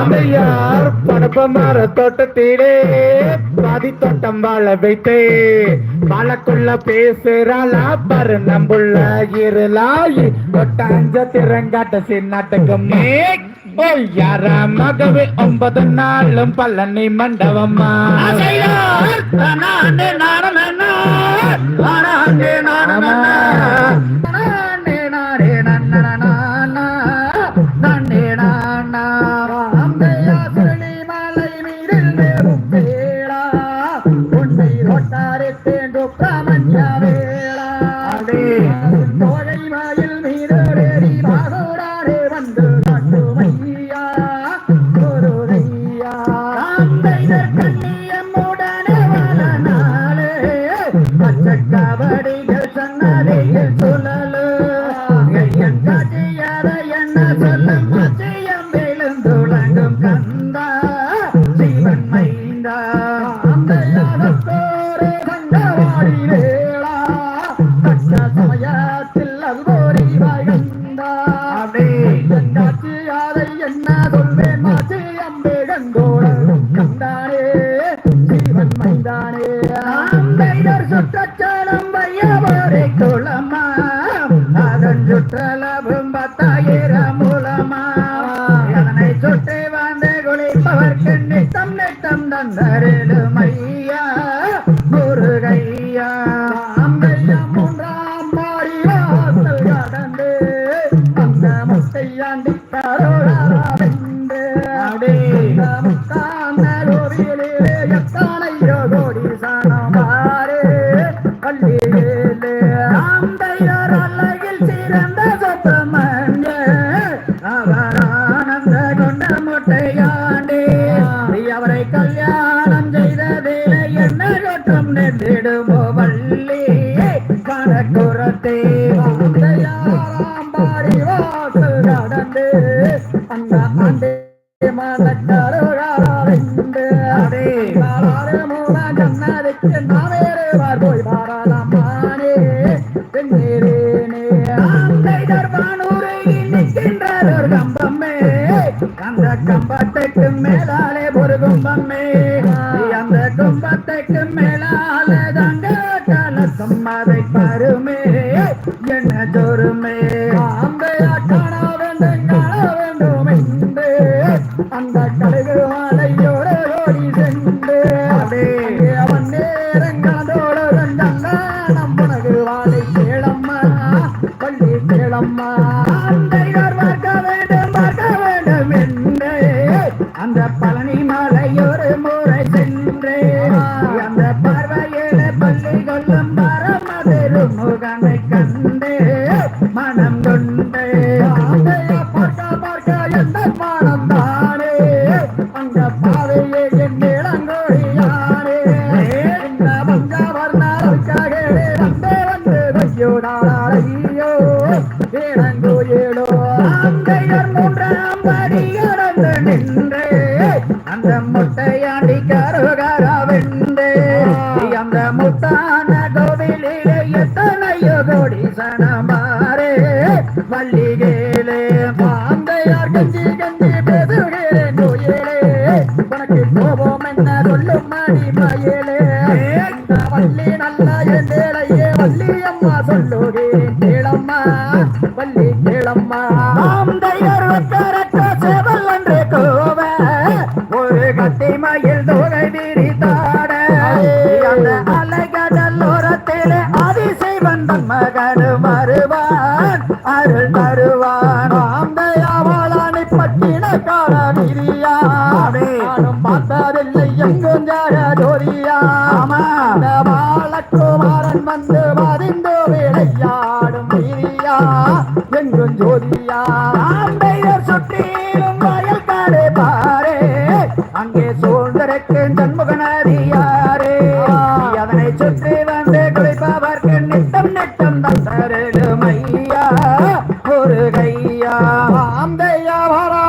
அம்மையார் படப்ப மர தோட்டத்திலே பாதி தோட்டம் வாழ வைத்தே. வாழக்குள்ள பேசுறாளா பாரு நம்புள்ள இருளாயி. கொட்டாஞ்ச திறங்காட்ட சின்னாட்டுக்கும் ஓய் மகவே? ஒன்பது நாளும் பழனி மண்டபம்மா. நானும் கபடிகள் சொல்வேன் மாச்சியம் விழுந்தோடும் கந்தானே சிவன் மைந்தானே. அம்பைதர் சுற்றச்சாலம் வையவரை குளமா. அதன் சுற்றளவும் பத்தாயிரம் மூலமா. அதனை சுற்றி வந்து குளிப்பவர்க்கு நித்தம் நித்தம் தந்தரிடும் ஐயா முருகையா. அம்பையா மூன்றாம் மாடி கடந்து அந்த முத்தையாண்டி கரோடாவென்று அடே முத்தாந்தலோவிலே ஜன்னதிக்கு நாவேறுவார் போய் பாராளாம் மானே தென்னேரேனே ஆந்தை தர்பானூரை நிற்கின்றார் கம்பம்மே அந்த கம்பத்துக்கு மேலாலே ஒரு கும்பம்மே. அந்த மேலாலே தங்க அதை பருமே. என்ன சொருமே? காண வேண்டும் காண வேண்டும் என்று அந்த கடுகு ஓடி சென்று 嗯 சொல்லுகிறேன் கேளம்மா வள்ளி கேளம்மா. பாந்தையார் வக்கரக்க சேவல் என்று கோவ ஒரு கட்டி மயில் தொகை விரித்தாட அந்த அலைகடலோரத்திலே அதிசைவன் தன் மகனும் வருவான் அருள் தருவான். ஆந்தையாவாளானை பட்டின கால விரியானே நானும் பார்த்ததில்லை எங்கும் ஜார ஜோதியாமா பாலகுமாரன் வந்து ஜோதியா பெயர் சுற்றிலும் வயல் தாரே பாரே. அங்கே சோழ்ந்திருக்கு ஜன்முகனாரியாரே அதனை சுற்றி வந்து குளிப்பவர்க்கு நித்தம் நித்தம் தந்தரும் ஐயா. ஒரு கையா ஆந்தையா வாரா